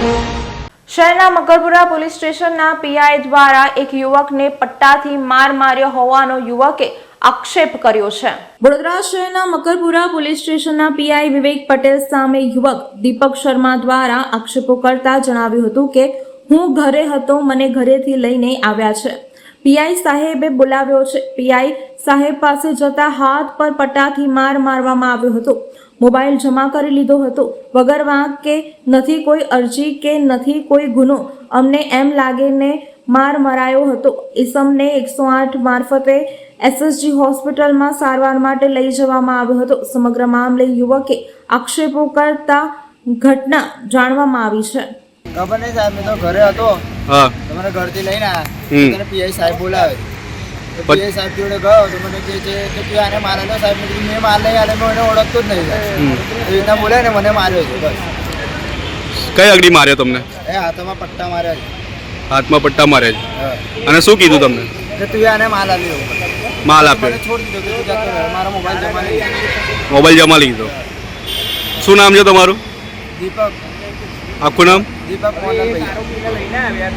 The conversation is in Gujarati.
શહેરના મકરપુરા પોલીસ સ્ટેશનના પીઆઈ દ્વારા એક યુવકને પટ્ટાથી માર માર્યો હોવાનો યુવકે આક્ષેપ કર્યો છે. વડોદરા શહેરના મકરપુરા પોલીસ સ્ટેશનના પીઆઈ વિવેક પટેલ સામે યુવક દીપક શર્મા દ્વારા આક્ષેપો કરતા જણાવ્યું હતું કે, હું ઘરે હતો, મને ઘરેથી લઈને આવ્યા છે. પીઆઈ સાહેબે બોલાવ્યો છે. પીઆઈ સાહેબ પાસે જતા હાથ પર પટ્ટાથી માર મારવામાં આવ્યો હતો. મોબાઈલ જમા કરી લીધો હતો. વગર વાંક કે નથી કોઈ અરજી કે નથી કોઈ ગુનો, અમને એમ લાગીને માર મરાયો હતો. ઈસમને એકસો આઠ મારફતે એસએસજી હોસ્પિટલમાં સારવાર માટે લઈ જવામાં આવ્યો હતો. સમગ્ર મામલે યુવકે આક્ષેપો કરતા ઘટના જાણવામાં આવી છે. ખબર નહીં સાહેબ, મેં તો ઘરે હતો. હા. તો ઘરથી લઈને આવ્યા હમ. પીઆઈ સાહેબ બોલાવે. પીઆઈ સાહેબ જોડે ગયો તો મને કે છે કે તું આને મારે તો સાહેબ મેં મેં માર નહીં આલે મેં ઓળખતો જ નહીં એ રીતના બોલે ને મને માર્યો છે બસ. કઈ અગડી માર્યો તમને? એ હાથમાં પટ્ટા માર્યા છે. હાથમાં પટ્ટા માર્યા છે. અને શું કીધું તમને? કે તું આને માલ આપ્યો માલ આપ્યો. છોડી દીધો કે મારો મોબાઈલ જમા લઈ. મોબાઈલ જમા લીધો. શું નામ છે તમારું? દીપક. આખું નામ? દીપક મોહનભાઈ.